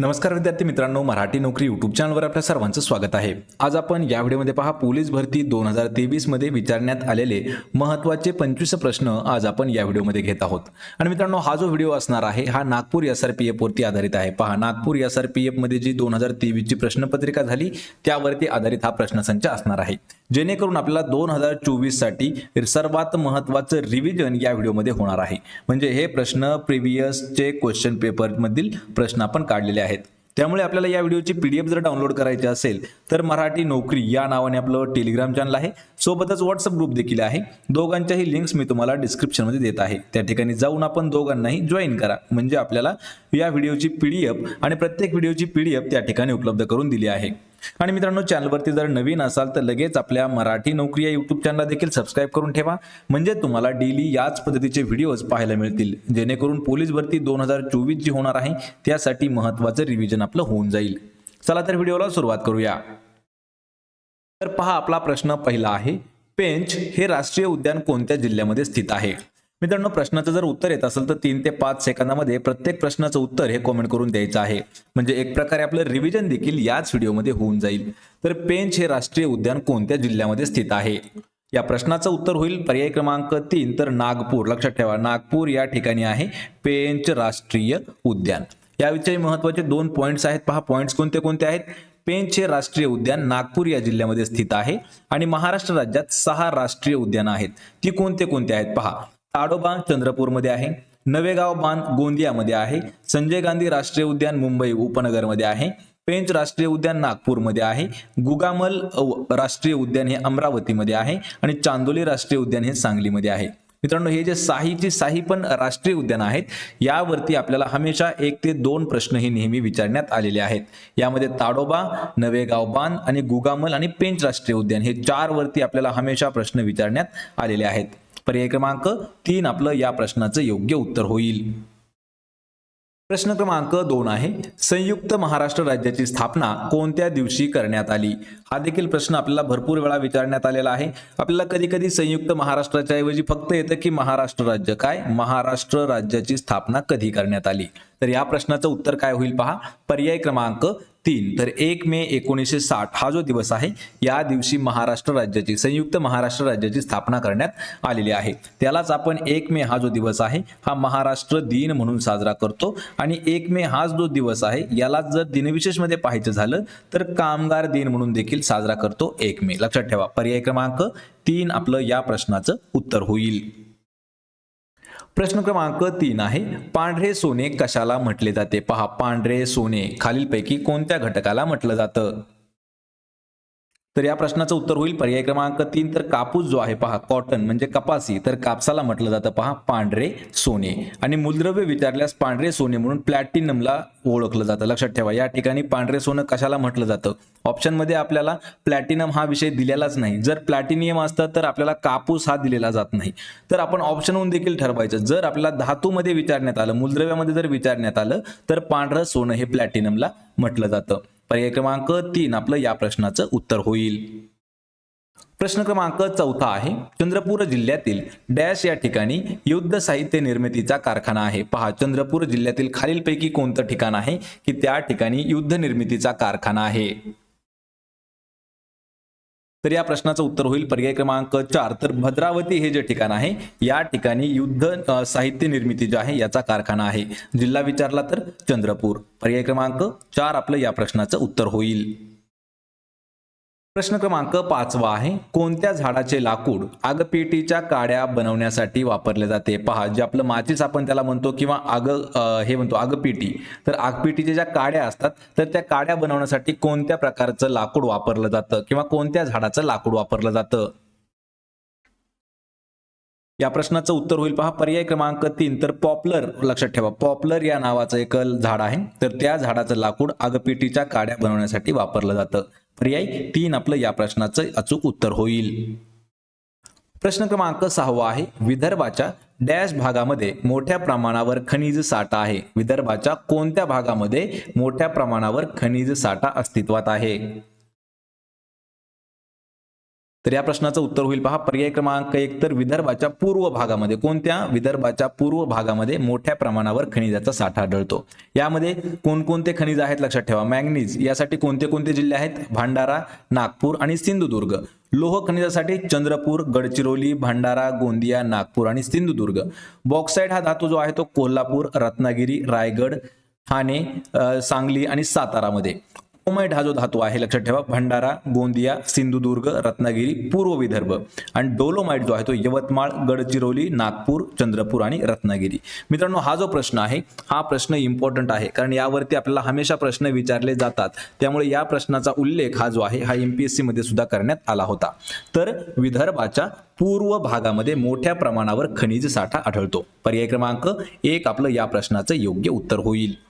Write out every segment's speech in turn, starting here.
नमस्कार विद्यार्थी मित्रांनो मराठी नोकरी युट्यूब चॅनलवर आपल्या सर्वांचं स्वागत आहे. आज आपण या व्हिडिओमध्ये पहा पोलीस भरती दोन हजार तेवीसमध्ये विचारण्यात आलेले महत्त्वाचे पंचवीस प्रश्न आज आपण या व्हिडिओमध्ये घेत आहोत. आणि मित्रांनो हा जो व्हिडिओ असणार आहे हा Nagpur S R P F वरती आधारित आहे. पहा नागपूर एस आर पी एफमध्ये जी दोन हजार तेवीसची प्रश्नपत्रिका झाली त्यावरती आधारित हा प्रश्नसंच असणार आहे. जेणेकरून आपल्याला दोन हजार चोवीससाठी सर्वात महत्त्वाचं रिव्हिजन या व्हिडिओमध्ये होणार आहे. म्हणजे हे प्रश्न प्रिव्हियसचे क्वेश्चन पेपर मधील प्रश्न आपण काढलेले आहेत. आहेत. त्यामुळे आपल्याला या व्हिडिओची पीडीएफ जर डाउनलोड करायची असेल तर मराठी नोकरी या नावाने आपलं टेलिग्राम चॅनल आहे. सोबतच व्हॉट्सअप ग्रुप देखील आहे. दोघांच्याही लिंक्स मी तुम्हाला डिस्क्रिप्शनमध्ये देत आहे. त्या ठिकाणी जाऊन आपण दोघांनाही जॉईन करा. म्हणजे आपल्याला या व्हिडिओची पीडीएफ आणि प्रत्येक व्हिडिओची पीडीएफ त्या ठिकाणी उपलब्ध करून दिली आहे. आणि मित्रांनो चॅनलवरती जर नवीन असाल तर लगेच आपल्या मराठी नोकरी या युट्यूब चॅनलला देखील सबस्क्राईब करून ठेवा. म्हणजे तुम्हाला डेली याच पद्धतीचे व्हिडिओज पाहायला मिळतील. जेणेकरून पोलीस भरती दोन हजार चोवीस जी होणार आहे त्यासाठी महत्त्वाचं रिव्हिजन आपलं होऊन जाईल. चला तर व्हिडिओला सुरुवात करूया. तर पहा आपला प्रश्न पहिला आहे पेंच हे राष्ट्रीय उद्यान कोणत्या जिल्ह्यामध्ये स्थित आहे? मित्रांनो प्रश्नाचं जर उत्तर येत असेल तर तीन ते पाच सेकंदामध्ये प्रत्येक प्रश्नाचं उत्तर हे कॉमेंट करून द्यायचं आहे. म्हणजे एक प्रकारे आपलं रिव्हिजन देखील याच व्हिडिओमध्ये होऊन जाईल. तर पेंच हे राष्ट्रीय उद्यान कोणत्या जिल्ह्यामध्ये स्थित आहे? या प्रश्नाचं उत्तर होईल पर्याय क्रमांक तीन तर नागपूर. लक्षात ठेवा नागपूर या ठिकाणी आहे पेंच राष्ट्रीय उद्यान. याविषयी महत्त्वाचे दोन पॉईंट्स आहेत. पहा पॉईंट्स कोणते कोणते आहेत? पेंच हे राष्ट्रीय उद्यान नागपूर या जिल्ह्यामध्ये स्थित आहे. आणि महाराष्ट्र राज्यात सहा राष्ट्रीय उद्यान आहेत. ती कोणते कोणते आहेत? पहा ताडोबा चंद्रपूरमध्ये आहे. नवेगाव बांध गोंदियामध्ये आहे. संजय गांधी राष्ट्रीय उद्यान मुंबई उपनगरमध्ये आहे. पेंच राष्ट्रीय उद्यान नागपूरमध्ये आहे. गुगामल राष्ट्रीय उद्यान हे अमरावतीमध्ये आहे आणि चांदोली राष्ट्रीय उद्यान हे सांगलीमध्ये आहे. मित्रांनो हे जे साहीची साही पण राष्ट्रीय उद्यान आहेत यावरती आपल्याला हमेशा एक ते दोन प्रश्न हे नेहमी विचारण्यात आलेले आहेत. यामध्ये ताडोबा नवेगाव बांध आणि गुगामल आणि पेंच राष्ट्रीय उद्यान हे चार वरती आपल्याला हमेशा प्रश्न विचारण्यात आलेले आहेत. पर्याय क्रमांक तीन आपलं या प्रश्नाचं योग्य उत्तर होईल. प्रश्न क्रमांक दोन आहे संयुक्त महाराष्ट्र राज्याची स्थापना कोणत्या दिवशी करण्यात आली? हा देखील प्रश्न आपल्याला भरपूर वेळा विचारण्यात आलेला आहे. आपल्याला कधी कधी संयुक्त महाराष्ट्राच्या ऐवजी फक्त येतं की महाराष्ट्र राज्य काय? महाराष्ट्र राज्याची स्थापना कधी करण्यात आली? तर या प्रश्नाचं उत्तर काय होईल पहा. पर्याय क्रमांक तीन. तर एक मे एकोणीसशे साठ हा जो दिवस आहे या दिवशी महाराष्ट्र राज्याची संयुक्त महाराष्ट्र राज्याची स्थापना करण्यात आलेली आहे. त्यालाच आपण एक मे हा जो दिवस आहे हा महाराष्ट्र दिन म्हणून साजरा करतो. आणि एक मे हा जो दिवस आहे याला जर दिनविशेषमध्ये पाहायचं झालं तर कामगार दिन म्हणून देखील साजरा करतो एक मे. लक्षात ठेवा पर्याय क्रमांक तीन आपलं या प्रश्नाचं उत्तर होईल. प्रश्न क्रमांक तीन आहे पांढरे सोने कशाला म्हटले जाते? पहा पांढरे सोने खालीलपैकी कोणत्या घटकाला म्हटलं जातं? तर या प्रश्नाचं उत्तर होईल. पर्याय क्रमांक तीन तर कापूस जो आहे पहा कॉटन म्हणजे कपासी. तर कापसाला म्हटलं जातं पहा पांढरे सोने. आणि मूलद्रव्य विचारल्यास पांढरे सोने म्हणून प्लॅटिनमला ओळखलं जातं. लक्षात ठेवा या ठिकाणी पांढरे सोनं कशाला म्हटलं जातं? ऑप्शनमध्ये आपल्याला प्लॅटिनम हा विषय दिलेलाच नाही. जर प्लॅटिनियम असतं तर आपल्याला कापूस हा दिलेला जात नाही. तर आपण ऑप्शनहून देखील ठरवायचं. जर आपल्याला धातूमध्ये विचारण्यात आलं मूलद्रव्यामध्ये जर विचारण्यात आलं तर पांढरं सोनं हे प्लॅटिनमला म्हटलं जातं. पर्याय क्रमांक तीन आपलं या प्रश्नाचं उत्तर होईल. प्रश्न क्रमांक चौथा आहे चंद्रपूर जिल्ह्यातील डॅश या ठिकाणी युद्ध साहित्य निर्मितीचा कारखाना आहे. पहा चंद्रपूर जिल्ह्यातील खालीलपैकी कोणतं ठिकाण आहे की त्या ठिकाणी युद्ध निर्मितीचा कारखाना आहे? तर या प्रश्नाचं उत्तर होईल. पर्याय क्रमांक चार. तर भद्रावती हे जे ठिकाण आहे या ठिकाणी युद्ध साहित्य निर्मिती जो आहे याचा कारखाना आहे. जिल्हा विचारला तर चंद्रपूर. पर्याय क्रमांक चार आपलं या प्रश्नाचं उत्तर होईल. प्रश्न क्रमांक पाचवा आहे. कोणत्या झाडाचे लाकूड आगपेटीच्या काड्या बनवण्यासाठी वापरले जाते? पहा जे आपलं माचीस आपण त्याला म्हणतो किंवा आग हे म्हणतो आगपेटी. तर आगपेटीच्या ज्या काड्या असतात तर त्या काड्या बनवण्यासाठी कोणत्या प्रकारचं लाकूड वापरलं जातं किंवा कोणत्या झाडाचं लाकूड वापरलं जातं? या प्रश्नाचं उत्तर होईल. पहा पर्याय क्रमांक तीन. तर पॉपलर लक्षात ठेवा पॉपलर या नावाचं एक झाड आहे. तर त्या झाडाचं लाकूड आगपेटीच्या काड्या बनवण्यासाठी वापरलं जातं. पर्याय तीन आपलं या प्रश्नाचं अचूक उत्तर होईल. प्रश्न क्रमांक सहावा आहे विदर्भाच्या डॅश भागामध्ये मोठ्या प्रमाणावर खनिज साठा आहे. विदर्भाच्या कोणत्या भागामध्ये मोठ्या प्रमाणावर खनिज साठा अस्तित्वात आहे? तर या प्रश्नाचं उत्तर होईल पहा. पर्याय क्रमांक एक तर विदर्भाच्या पूर्व भागामध्ये कोणत्या? विदर्भाच्या पूर्व भागामध्ये मोठ्या प्रमाणावर खनिजाचा साठा आढळतो. यामध्ये कोणकोणते खनिज आहेत लक्षात ठेवा. मॅंगनीज यासाठी कोणते कोणते जिल्हे आहेत? भांडारा नागपूर आणि सिंधुदुर्ग. लोह खनिजासाठी चंद्रपूर गडचिरोली भंडारा गोंदिया नागपूर आणि सिंधुदुर्ग. बॉक्साईड हा धातू जो आहे तो कोल्हापूर रत्नागिरी रायगड ठाणे सांगली आणि सातारामध्ये. क्रोमाइट हा जो धातू आहे लक्षात ठेवा. भंडारा गोंदिया सिंधुदुर्ग रत्नागिरी पूर्व विदर्भ. आणि डोलोमाइट जो आहे तो यवतमाळ गडचिरोली नागपूर चंद्रपूर आणि रत्नागिरी. मित्रांनो हा जो प्रश्न आहे हा प्रश्न इम्पॉर्टंट आहे. कारण यावरती आपल्याला हमेशा प्रश्न विचारले जातात. त्यामुळे या प्रश्नाचा उल्लेख हा जो आहे हा एम पी एस सी मध्ये सुद्धा करण्यात आला होता. तर विदर्भाच्या पूर्व भागामध्ये मोठ्या प्रमाणावर खनिज साठा आढळतो. पर्याय क्रमांक एक आपलं या प्रश्नाचं योग्य उत्तर होईल.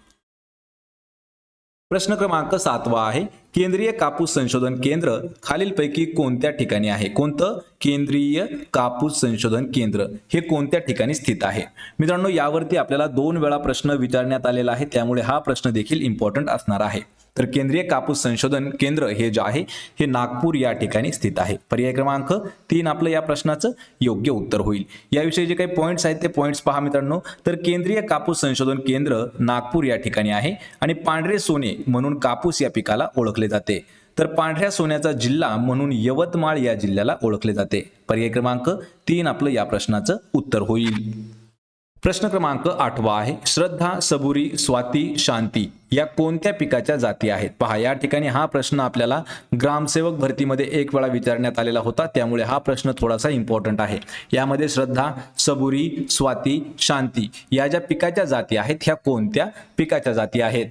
प्रश्न क्रमांक सातवा आहे. केंद्रीय कापूस संशोधन केंद्र खालीलपैकी कोणत्या ठिकाणी आहे? कोणतं? केंद्रीय कापूस संशोधन केंद्र. हे कोणत्या ठिकाणी स्थित आहे? मित्रांनो यावरती आपल्याला दोन वेळा प्रश्न विचारण्यात आलेला आहे. त्यामुळे हा प्रश्न देखील इम्पॉर्टंट असणार आहे. तर केंद्रीय कापूस संशोधन केंद्र हे जे आहे हे नागपूर या ठिकाणी स्थित आहे. पर्याय क्रमांक तीन आपलं या प्रश्नाचं योग्य उत्तर होईल. याविषयी जे काही पॉईंट्स आहेत ते पॉईंट्स पहा मित्रांनो. तर केंद्रीय कापूस संशोधन केंद्र नागपूर या ठिकाणी आहे आणि पांढरे सोने म्हणून कापूस या पिकाला ओळखले जाते. तर पांढऱ्या सोन्याचा जिल्हा म्हणून यवतमाळ या जिल्ह्याला ओळखले जाते. पर्याय क्रमांक तीन आपलं या प्रश्नाचं उत्तर होईल. प्रश्न क्रमांक आठवा आहे. श्रद्धा सबुरी स्वाती शांती या कोणत्या पिकाच्या जाती आहेत? पहा या ठिकाणी हा प्रश्न आपल्याला ग्रामसेवक भरतीमध्ये एक वेळा विचारण्यात आलेला होता. त्यामुळे हा प्रश्न थोडासा इम्पॉर्टंट आहे. यामध्ये श्रद्धा सबुरी स्वाती शांती या ज्या पिकाच्या जाती आहेत ह्या कोणत्या पिकाच्या जाती आहेत?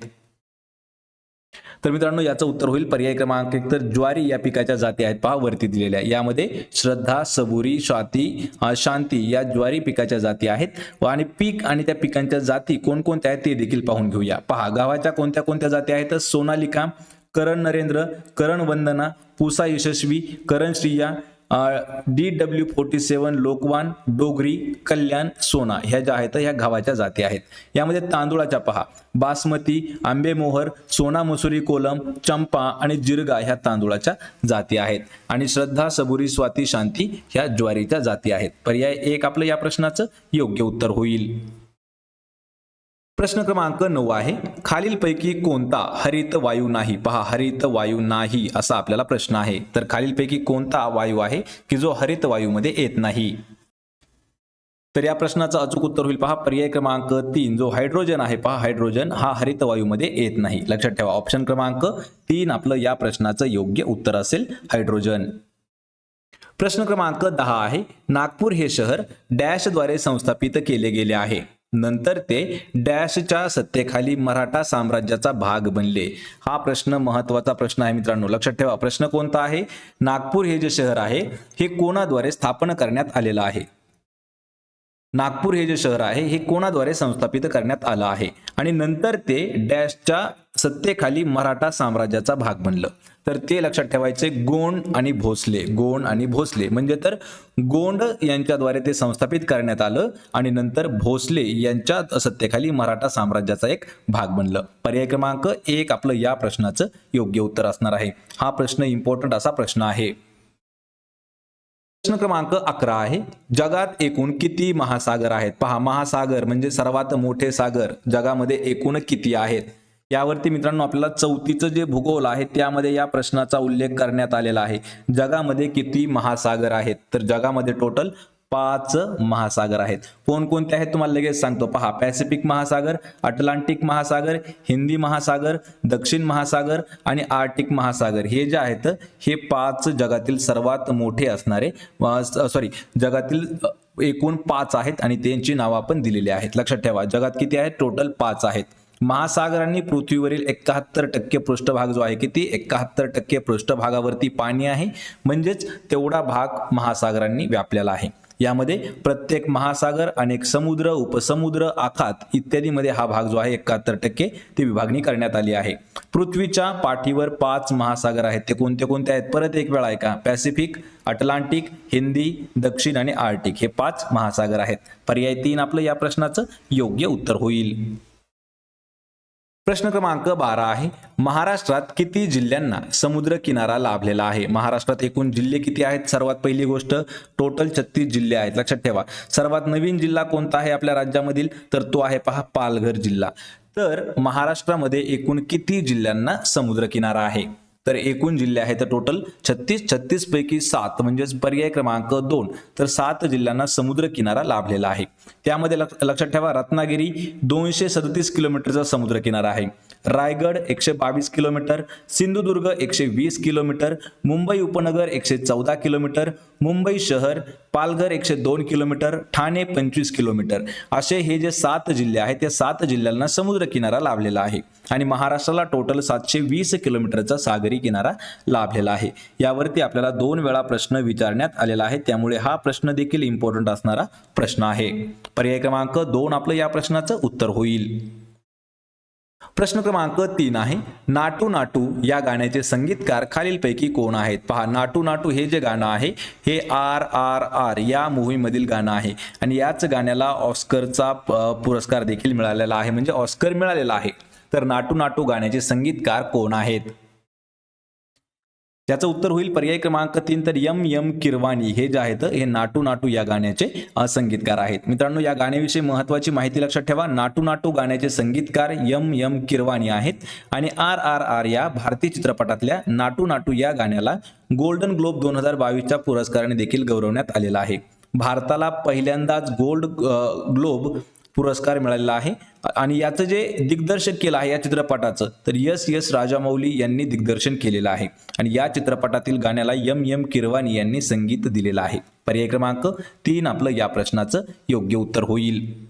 तर मित्रांनो याचं उत्तर होईल. पर्याय क्रमांक एक तर ज्वारी या पिकाच्या जाती आहेत. पहा वरती दिलेल्या. यामध्ये श्रद्धा सबुरी स्वाती शांती या ज्वारी पिकाच्या जाती आहेत. व आणि पीक आणि त्या पिकांच्या जाती कोणकोणत्या आहेत ते देखील पाहून घेऊया. पहा गावाच्या कोणत्या कोणत्या जाती आहेत? तर Sonalika Karan Narendra Karan Vandana Pusa Yashasvi Karan Shriya D W forty seven Lokwan Dogri Kalyan Sona ह्या ज्या आहेत ह्या गावाच्या जाती आहेत. यामध्ये तांदूळाच्या पहा. बासमती आंबेमोहर सोना मसुरी कोलम चंपा आणि जिरगा ह्या तांदूळाच्या जाती आहेत. आणि श्रद्धा सबुरी स्वाती शांती ह्या ज्वारीच्या जाती आहेत. पर्याय एक आपलं या प्रश्नाचं योग्य उत्तर होईल. प्रश्न क्रमांक नऊ आहे. खालीलपैकी कोणता हरित वायू नाही? पहा हरित वायू नाही असा आपल्याला प्रश्न आहे. तर खालीलपैकी कोणता वायू आहे की जो हरित वायूमध्ये येत नाही? तर या प्रश्नाचं अचूक उत्तर होईल. पहा पर्याय क्रमांक तीन जो हायड्रोजन आहे पहा हायड्रोजन हा हरित वायूमध्ये येत नाही. लक्षात ठेवा ऑप्शन क्रमांक तीन आपलं या प्रश्नाचं योग्य उत्तर असेल हायड्रोजन. प्रश्न क्रमांक दहा आहे. नागपूर हे शहर डॅशद्वारे संस्थापित केले गेले आहे. नंतर ते डॅशच्या सत्तेखाली मराठा साम्राज्याचा भाग बनले. हा प्रश्न महत्त्वाचा प्रश्न आहे मित्रांनो. लक्षात ठेवा प्रश्न कोणता आहे? नागपूर हे जे शहर आहे हे कोणाद्वारे स्थापन करण्यात आलेलं आहे? नागपूर हे जे शहर आहे हे कोणाद्वारे संस्थापित करण्यात आलं आहे? आणि नंतर ते डॅशच्या सत्तेखाली मराठा साम्राज्याचा भाग बनलं. तर ते लक्षात ठेवायचे गोंड आणि भोसले. गोंड आणि भोसले म्हणजे तर गोंड यांच्याद्वारे ते संस्थापित करण्यात आलं आणि नंतर भोसले यांच्या सत्तेखाली मराठा साम्राज्याचा एक भाग बनलं. पर्याय क्रमांक एक आपलं या प्रश्नाचं योग्य उत्तर असणार आहे. हा प्रश्न इम्पॉर्टंट असा प्रश्न आहे. प्रश्न क्रमांक अकरा आहे. जगात एकूण किती महासागर आहेत? पहा महासागर म्हणजे सर्वात मोठे सागर जगामध्ये एकूण किती आहेत? यावरती मित्रांनो आपल्याला चौथीचं जे भूगोल आहे त्यामध्ये या प्रश्नाचा उल्लेख करण्यात आलेला आहे. जगामध्ये किती महासागर आहेत? तर जगामध्ये टोटल पाच महासागर आहेत. कोणकोणते आहेत तुम्हाला लगेच सांगतो. पहा पॅसिफिक महासागर अटलांटिक महासागर हिंदी महासागर दक्षिण महासागर आणि आर्टिक महासागर. हे जे आहेत हे पाच जगातील सर्वात मोठे असणारे सॉरी जगातील एकूण पाच आहेत आणि त्यांची नावं आपण दिलेली आहेत. लक्षात ठेवा जगात किती आहेत? टोटल पाच आहेत. महासागरांनी पृथ्वीवरील एकाहत्तर टक्के पृष्ठभाग जो आहे किती? एकाहत्तर टक्के पृष्ठभागावरती पाणी आहे. म्हणजेच तेवढा भाग महासागरांनी व्यापलेला आहे. यामध्ये प्रत्येक महासागर अनेक समुद्र उपसमुद्र आखात इत्यादीमध्ये हा भाग जो आहे एकाहत्तर टक्के ती विभागणी करण्यात आली आहे. पृथ्वीच्या पाठीवर पाच महासागर आहेत. ते कोणते कोणते आहेत? परत एक वेळा ऐका. पॅसिफिक अटलांटिक हिंदी दक्षिण आणि आर्टिक हे पाच महासागर आहेत. पर्याय तीन आपलं या प्रश्नाचं योग्य उत्तर होईल. प्रश्न क्रमांक बारा आहे. महाराष्ट्रात किती जिल्ह्यांना समुद्र किनारा लाभलेला आहे? महाराष्ट्रात एकूण जिल्हे किती आहेत? सर्वात पहिली गोष्ट टोटल छत्तीस जिल्हे आहेत. लक्षात ठेवा. सर्वात नवीन जिल्हा कोणता आहे आपल्या राज्यामधील? तर तो आहे पहा पालघर जिल्हा. तर महाराष्ट्रामध्ये एकूण किती जिल्ह्यांना समुद्र किनारा आहे? तर एकूण जिल्हे आहेत टोटल छत्तीस छत्तीस पैकी सात म्हणजेच पर्याय क्रमांक दोन. तर सात जिल्ह्यांना समुद्र किनारा लाभलेला आहे. त्यामध्ये लक्षात ठेवा रत्नागिरी दोनशे सदतीस किलोमीटरचा समुद्र किनारा आहे. रायगड एकशे बावीस किलोमीटर सिंधुदुर्ग एकशे वीस किलोमीटर मुंबई उपनगर एकशे चौदा किलोमीटर मुंबई शहर पालघर एकशे दोन किलोमीटर ठाणे पंचवीस किलोमीटर. असे हे जे सात जिल्हे आहेत त्या सात जिल्ह्यांना समुद्र किनारा लाभलेला आहे आणि महाराष्ट्राला टोटल सातशे वीस किलोमीटरचा सागरी किनारा लाभलेला आहे. यावरती आपल्याला दोन वेळा प्रश्न विचारण्यात आलेला आहे. त्यामुळे हा प्रश्न देखील इम्पॉर्टंट असणारा प्रश्न आहे. पर्याय क्रमांक दोन आपलं या प्रश्नाचं उत्तर होईल. प्रश्न क्रमांक तीन आहे नाटू नाटू या गाण्याचे संगीतकार खालीलपैकी कोण आहेत? पहा नाटू नाटू हे जे गाणं आहे हे आर आर आर या मूव्हीमधील गाणं आहे. आणि याच गाण्याला ऑस्करचा पुरस्कार देखील मिळालेला आहे. म्हणजे ऑस्कर मिळालेला आहे. तर नाटू नाटू गाण्याचे संगीतकार कोण आहेत? त्याचं उत्तर होईल पर्याय क्रमांक तीन तर यम यम किरवाणी. हे जे आहेत हे नाटू नाटू या गाण्याचे संगीतकार आहेत. मित्रांनो या गाण्याविषयी महत्वाची माहिती लक्षात ठेवा. नाटू नाटू गाण्याचे संगीतकार यम यम किरवाणी आहेत आणि आर आर आर या भारतीय चित्रपटातल्या नाटू नाटू या गाण्याला गोल्डन ग्लोब दोन हजार बावीसच्या पुरस्काराने देखील गौरवण्यात आलेला आहे. भारताला पहिल्यांदाच गोल्ड ग्लोब पुरस्कार मिळालेला आहे. आणि याचं जे दिग्दर्शक केलं आहे या चित्रपटाचं तर यस यस राजामौली यांनी दिग्दर्शन केलेलं आहे. आणि या चित्रपटातील गाण्याला यम यम किरवानी यांनी संगीत दिलेलं आहे. पर्याय क्रमांक तीन आपलं या प्रश्नाचं योग्य उत्तर होईल.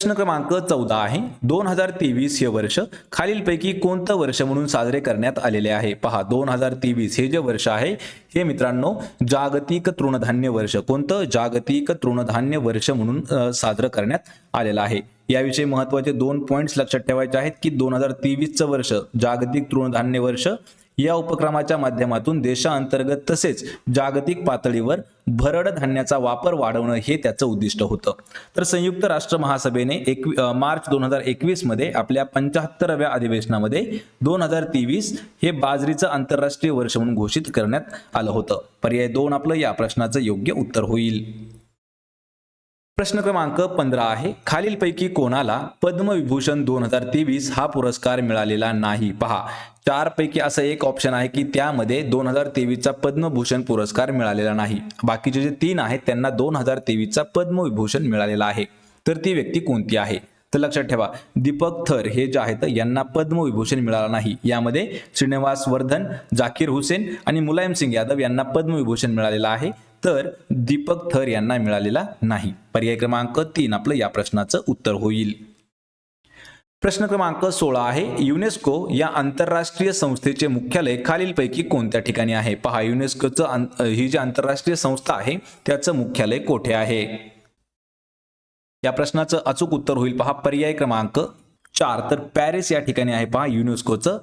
प्रश्न क्रमांक चौदा आहे. दोन हजार तेवीस हे वर्ष खालीलपैकी कोणतं वर्ष म्हणून साजरे करण्यात आलेले आहे? पहा दोन हजार तेवीस हे जे वर्ष आहे हे मित्रांनो जागतिक तृणधान्य वर्ष. कोणतं? जागतिक तृणधान्य वर्ष म्हणून साजरं करण्यात आलेलं आहे. याविषयी महत्त्वाचे दोन पॉईंट्स लक्षात ठेवायचे आहेत की दोन हजार तेवीसचं वर्ष जागतिक तृणधान्य वर्ष या उपक्रमाच्या माध्यमातून देशांतर्गत तसेच जागतिक पातळीवर भरड धान्याचा वापर वाढवणं हे त्याचं उद्दिष्ट होतं. तर संयुक्त राष्ट्र महासभेने एक मार्च दोन हजार एकवीसमध्ये आपल्या पंच्याहत्तराव्या अधिवेशनामध्ये दोन हजार तेवीस हे बाजरीचं आंतरराष्ट्रीय वर्ष म्हणून घोषित करण्यात आलं होतं. पर्याय दोन आपलं या प्रश्नाचं योग्य उत्तर होईल. प्रश्न क्रमांक पंधरा आहे. खालीलपैकी कोणाला पद्मविभूषण दोन हजार तेवीस हा पुरस्कार मिळालेला नाही? पहा. चार पैकी असं एक ऑप्शन आहे की त्यामध्ये दोन हजार तेवीसचा पद्मभूषण पुरस्कार मिळालेला नाही. बाकीचे जे तीन आहेत त्यांना दोन हजार तेवीसचा पद्मविभूषण मिळालेला आहे. तर ती व्यक्ती कोणती आहे? तर लक्षात ठेवा दीपक थर हे जे आहेत यांना पद्मविभूषण मिळाला नाही. यामध्ये श्रीनिवास वर्धन जाकीर हुसेन आणि मुलायम सिंग यादव यांना पद्मविभूषण मिळालेला आहे. तर दीपक थर यांना मिळालेला नाही. पर्याय क्रमांक तीन आपलं या प्रश्नाचं उत्तर होईल. प्रश्न क्रमांक सोळा आहे युनेस्को या आंतरराष्ट्रीय संस्थेचे मुख्यालय खालीलपैकी कोणत्या ठिकाणी आहे? पहा युनेस्कोचं ही जी आंतरराष्ट्रीय संस्था आहे त्याचं मुख्यालय कोठे आहे? या प्रश्नाचं अचूक उत्तर होईल. पहा पर्याय क्रमांक चार. तर पॅरिस या ठिकाणी आहे पहा युनेस्कोचं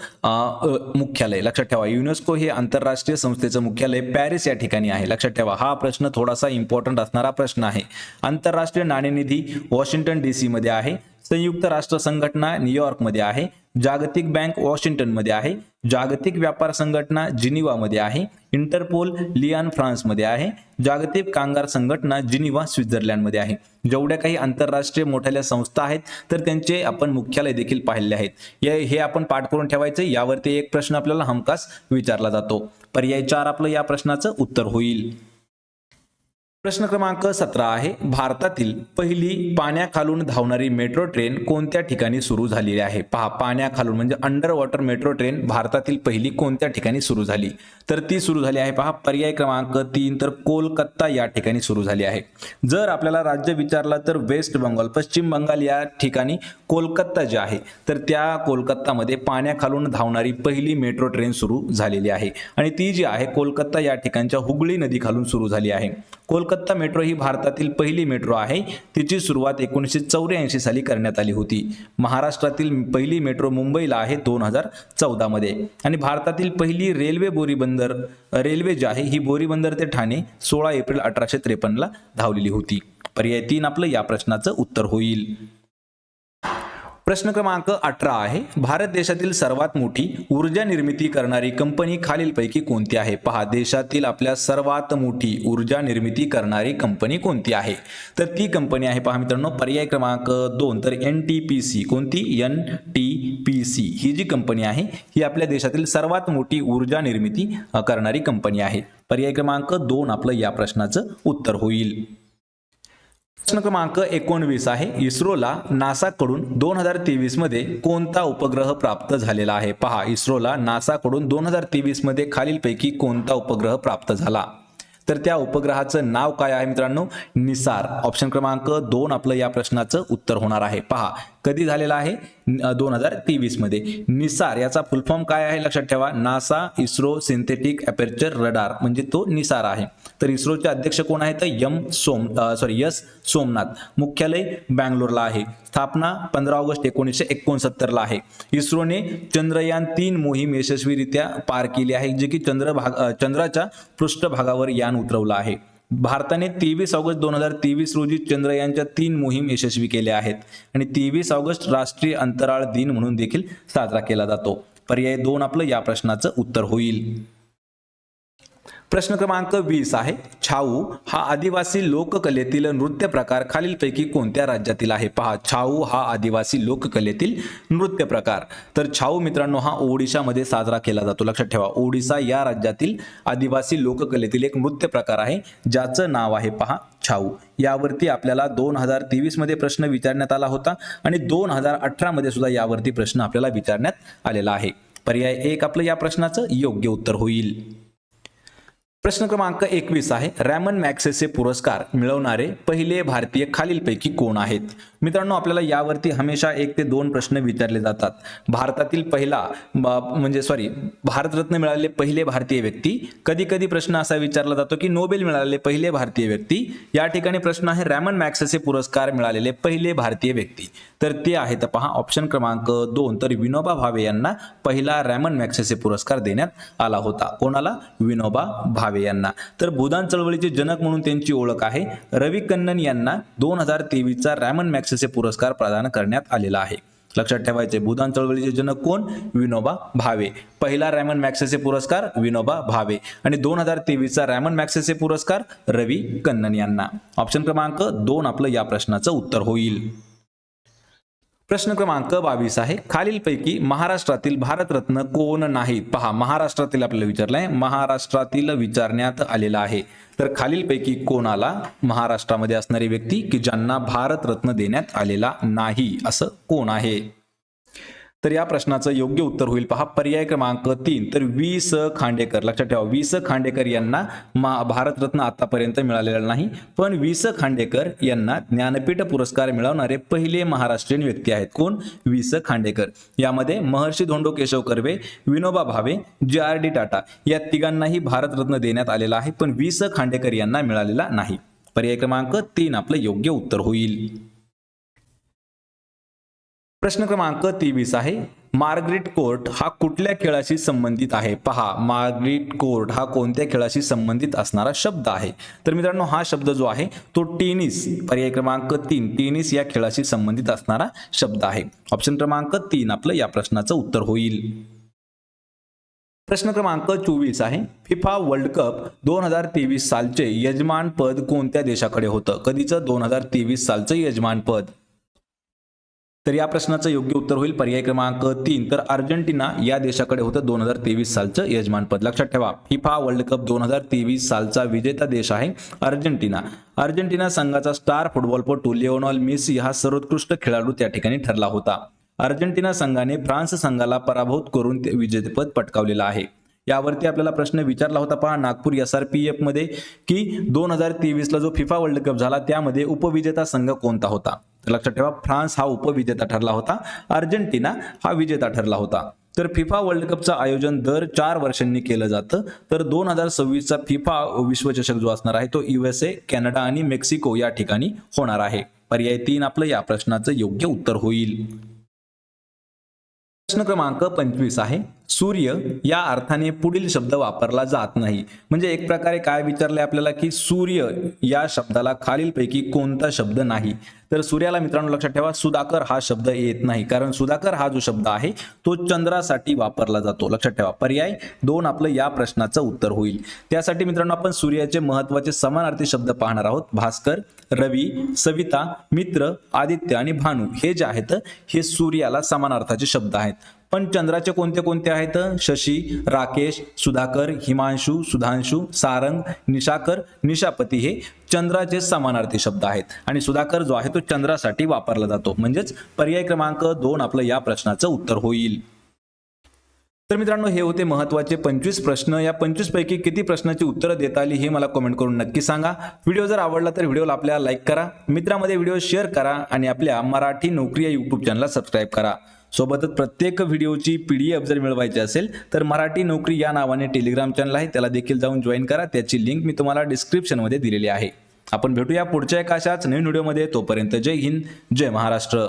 मुख्यालय. लक्षात ठेवा युनेस्को हे आंतरराष्ट्रीय संस्थेचं मुख्यालय पॅरिस या ठिकाणी आहे. लक्षात ठेवा हा प्रश्न थोडासा इम्पॉर्टंट असणारा प्रश्न आहे. आंतरराष्ट्रीय नाणेनिधी वॉशिंग्टन डी सी मध्ये आहे. संयुक्त राष्ट्र संघटना न्यूयॉर्कमध्ये आहे जागतिक बँक वॉशिंग्टनमध्ये आहे जागतिक व्यापार संघटना जिनिवामध्ये आहे इंटरपोल लियान फ्रान्समध्ये आहे जागतिक कामगार संघटना जिनिवा स्वित्झर्लंडमध्ये आहे. जेवढ्या काही आंतरराष्ट्रीय मोठ्या संस्था आहेत तर त्यांचे आपण मुख्यालय देखील पाहिले आहेत. हे आपण पाठ करून ठेवायचे यावरती एक प्रश्न आपल्याला हमखास विचारला जातो. पर्याय चार आपलं या प्रश्नाचं उत्तर होईल. प्रश्न क्रमांक सतरा आहे. भारतातील पहिली पाण्याखालून धावणारी मेट्रो ट्रेन कोणत्या ठिकाणी सुरू झालेली आहे? पहा पाण्याखालून म्हणजे अंडर वॉटर मेट्रो ट्रेन भारतातील पहिली कोणत्या ठिकाणी सुरू झाली? तर ती सुरू झाली आहे पहा पर्याय क्रमांक तीन तर कोलकाता या ठिकाणी सुरू झाली आहे. जर आपल्याला राज्य विचारलं तर वेस्ट बंगाल पश्चिम बंगाल या ठिकाणी कोलकाता जे आहे तर त्या कोलकातामध्ये पाण्याखालून धावणारी पहिली मेट्रो ट्रेन सुरू झालेली आहे. आणि ती जी आहे कोलकाता या ठिकाणच्या हुगळी नदीखालून सुरू झाली आहे. कोलकाता मेट्रो ही भारतातील पहिली मेट्रो आहे. तिची सुरुवात एकोणीसशे चौऱ्याऐंशी साली करण्यात आली होती. महाराष्ट्रातील पहिली मेट्रो मुंबईला आहे दोन हजार चौदामध्ये आणि भारतातील पहिली रेल्वे बोरीबंदर रेल्वे जी आहे ही बोरीबंदर ते ठाणे सोळा एप्रिल अठराशे त्रेपन्नला धावलेली होती. पर्याय तीन आपलं या प्रश्नाचं उत्तर होईल. प्रश्न क्रमांक अठरा आहे. भारत देशातील सर्वात मोठी ऊर्जा निर्मिती करणारी कंपनी खालीलपैकी कोणती आहे? पहा देशातील आपल्या सर्वात मोठी ऊर्जा निर्मिती करणारी कंपनी कोणती आहे? तर ती कंपनी आहे पहा मित्रांनो पर्याय क्रमांक दोन. तर एन टी पी सी कोणती? एन टी पी सी ही जी कंपनी आहे ही आपल्या देशातील सर्वात मोठी ऊर्जा निर्मिती करणारी कंपनी आहे. पर्याय क्रमांक दोन आपलं या प्रश्नाचं उत्तर होईल. प्रश्न क्रमांक एकोणवीस आहे. इस्रोला नासाकडून दोन हजार तेवीसमध्ये कोणता उपग्रह प्राप्त झालेला आहे? पहा इस्रोला नासाकडून दोन हजार तेवीसमध्ये खालीलपैकी कोणता उपग्रह प्राप्त झाला? तर त्या उपग्रहाचं नाव काय आहे मित्रांनो? निसार. ऑप्शन क्रमांक दोन आपलं या प्रश्नाचं उत्तर होणार आहे. पहा कधी झालेला आहे? दोन हजार तेवीसमध्ये निसार याचा फुलफॉर्म काय आहे लक्षात ठेवा. NASA ISRO synthetic aperture radar म्हणजे तो निसार आहे. तर इस्रोचे अध्यक्ष कोण आहेत? यम सोम सॉरी यस सोमनाथ. मुख्यालय बँगलोरला आहे. स्थापना पंधरा ऑगस्ट एकोणीसशे एकोणसत्तरला आहे. इस्रोने चंद्रयान तीन मोहीम यशस्वीरित्या पार केली आहे जे की चंद्रभाग भाग चंद्राच्या पृष्ठभागावर यान उतरवलं आहे. भारताने तेवीस ऑगस्ट दोन हजार तेवीस रोजी चंद्रयानच्या तीन मोहीम यशस्वी केल्या आहेत. आणि तेवीस ऑगस्ट राष्ट्रीय अंतराळ दिन म्हणून देखील साजरा केला जातो. पर्याय दोन आपलं या प्रश्नाचं उत्तर होईल. प्रश्न क्रमांक वीस आहे. छाऊ हा आदिवासी लोककलेतील नृत्य प्रकार खालीलपैकी कोणत्या राज्यातील आहे? पहा छाऊ हा आदिवासी लोककलेतील नृत्य प्रकार. तर छाऊ मित्रांनो हा ओडिशामध्ये साजरा केला जातो. लक्षात ठेवा ओडिसा या राज्यातील आदिवासी लोककलेतील एक नृत्य प्रकार आहे ज्याचं नाव आहे पहा छाऊ. यावरती आपल्याला दोन हजार तेवीसमध्ये प्रश्न विचारण्यात आला होता आणि दोन हजार अठरा मध्ये सुद्धा यावरती प्रश्न आपल्याला विचारण्यात आलेला आहे. पर्याय एक आपलं या प्रश्नाचं योग्य उत्तर होईल. प्रश्न क्रमांक एकवीस आहे. रॅमन मॅक्सेसे पुरस्कार मिळवणारे पहिले भारतीय खालीलपैकी कोण आहेत? मित्रांनो आपल्याला यावरती हमेशा एक ते दोन प्रश्न विचारले जातात. भारतातील पहिला म्हणजे सॉरी भारतरत्न मिळालेले पहिले भारतीय व्यक्ती कधी कधी प्रश्न असा विचारला जातो की नोबेल मिळालेले पहिले भारतीय व्यक्ती या ठिकाणी प्रश्न आहे रॅमन मॅक्सेसे पुरस्कार मिळालेले पहिले भारतीय व्यक्ती. तर ते आहेत पहा ऑप्शन क्रमांक दोन. तर विनोबा भावे यांना पहिला रॅमन मॅक्सेसे पुरस्कार देण्यात आला होता. कोणाला? विनोबा भावे. यांना. तर भूदान चळवळीचे जनक म्हणून त्यांची ओळख आहे. रवी कन्नन यांना दोन हजार तेवीसचा रॅमन मॅक्सेसे पुरस्कार प्रदान करण्यात आलेला आहे. लक्षात ठेवायचे भूदान चळवळीचे जनक कोण? विनोबा भावे. पहिला रॅमन मॅक्सेसे पुरस्कार विनोबा भावे. आणि दोन हजार तेवीसचा रॅमन मॅक्सेसे पुरस्कार रवी कन्नन यांना. ऑप्शन क्रमांक दोन आपलं या प्रश्नाचं उत्तर होईल. प्रश्न क्रमांक बावीस आहे. खालीलपैकी महाराष्ट्रातील भारतरत्न कोण नाहीत? पहा महाराष्ट्रातील आपल्याला विचारलंय. महाराष्ट्रातील विचारण्यात आलेला आहे. तर खालीलपैकी कोणाला महाराष्ट्रामध्ये असणारी व्यक्ती की ज्यांना भारतरत्न देण्यात आलेला नाही? असं कोण आहे? तर या प्रश्नाचं योग्य उत्तर होईल. पहा पर्याय क्रमांक तीन. तर वी स खांडेकर लक्षात ठेवा वी स खांडेकर यांना मा भारतरत्न आतापर्यंत मिळालेला नाही. पण वी स खांडेकर यांना ज्ञानपीठ पुरस्कार मिळवणारे पहिले महाराष्ट्रीयन व्यक्ती आहेत. कोण? वी स खांडेकर. यामध्ये महर्षी धोंडो केशव कर्वे विनोबा भावे जे आर डी टाटा या तिघांनाही भारतरत्न देण्यात आलेला आहे. पण वी स खांडेकर यांना मिळालेला नाही. पर्याय क्रमांक तीन आपलं योग्य उत्तर होईल. प्रश्न क्रमांक तेवीस आहे. मार्गरेट कोर्ट हा कुठल्या खेळाशी संबंधित आहे? पहा मार्गरेट कोर्ट हा कोणत्या खेळाशी संबंधित असणारा शब्द आहे? तर मित्रांनो हा शब्द जो आहे तो टेनिस पर्याय क्रमांक तीन. टेनिस या खेळाशी संबंधित असणारा शब्द आहे. ऑप्शन क्रमांक तीन आपलं या प्रश्नाचं उत्तर होईल. प्रश्न क्रमांक चोवीस आहे. फिफा वर्ल्ड कप दोन हजार तेवीस सालचे यजमान पद कोणत्या देशाकडे होतं? कधीचं? दोन हजार तेवीस सालचं यजमान पद. तर या प्रश्नाचं योग्य उत्तर होईल पर्याय क्रमांक तीन. तर अर्जेंटिना या देशाकडे होतं दोन हजार तेवीस सालचं यजमानपद लक्षात ठेवा फिफा वर्ल्ड कप दोन हजार तेवीस सालचा विजेता देश आहे अर्जेंटिना. अर्जेंटिना संघाचा स्टार फुटबॉलपटू लिओनॉल मेसी हा सर्वोत्कृष्ट खेळाडू त्या ठिकाणी ठरला होता. अर्जेंटिना संघाने फ्रान्स संघाला पराभूत करून ते विजेतेपद पटकावलेलं आहे. यावरती आपल्याला प्रश्न विचारला होता पहा नागपूर एस आर पी एफमध्ये की दोन हजार तेवीसला जो फिफा वर्ल्ड कप झाला त्यामध्ये उपविजेता संघ कोणता होता? तर लक्षात ठेवा फ्रान्स हा उपविजेता ठरला होता अर्जेंटिना हा विजेता ठरला होता. तर फिफा वर्ल्ड कपचं आयोजन दर चार वर्षांनी केलं जातं. तर दोन हजार सव्वीसचा फिफा विश्वचषक जो असणार आहे तो युएसए कॅनडा आणि मेक्सिको या ठिकाणी होणार आहे. पर्याय तीन आपलं या प्रश्नाचं योग्य उत्तर होईल. प्रश्न क्रमांक पंचवीस आहे. सूर्य या अर्थाने पुढील शब्द वापरला जात नाही. म्हणजे एक प्रकारे काय विचारले आपल्याला की सूर्य या शब्दाला खालीलपैकी कोणता शब्द नाही? तर सूर्याला मित्रांनो लक्षात ठेवा सुधाकर हा शब्द येत नाही. कारण सुधाकर हा जो शब्द आहे तो चंद्रासाठी वापरला जातो. लक्षात ठेवा पर्याय दोन आपलं या प्रश्नाचं उत्तर होईल. त्यासाठी मित्रांनो आपण सूर्याचे महत्त्वाचे समानार्थी शब्द पाहणार आहोत. भास्कर रवी सविता मित्र आदित्य आणि भानू हे जे आहेत हे सूर्याला समानार्थाचे शब्द आहेत. पण चंद्राचे कोणते कोणते आहेत? शशी राकेश सुधाकर हिमांशू सुधांशू सारंग निशाकर निशापती हे चंद्राचे समानार्थी शब्द आहेत. आणि सुधाकर जो आहे तो चंद्रासाठी वापरला जातो. म्हणजेच पर्याय क्रमांक दोन आपलं या प्रश्नाचं उत्तर होईल. तर मित्रांनो हे होते महत्त्वाचे पंचवीस प्रश्न. या पंचवीस पैकी किती प्रश्नाची उत्तरं देता आली हे मला कमेंट करून नक्की सांगा. व्हिडिओ जर आवडला तर व्हिडिओला आपल्याला लाईक करा. मित्रामध्ये व्हिडिओ शेअर करा आणि आपल्या मराठी नोकरी या युट्यूब चॅनलला सबस्क्राईब करा. सोबतच प्रत्येक व्हिडिओची पी डी एफ जर मिळवायची असेल तर मराठी नोकरी या नावाने टेलिग्राम चॅनल आहे त्याला देखील जाऊन जॉईन करा. त्याची लिंक मी तुम्हाला डिस्क्रिप्शनमध्ये दिलेली आहे. आपण भेटूया पुढच्या एका अशाच नवीन व्हिडिओमध्ये. तोपर्यंत जय हिंद जय महाराष्ट्र.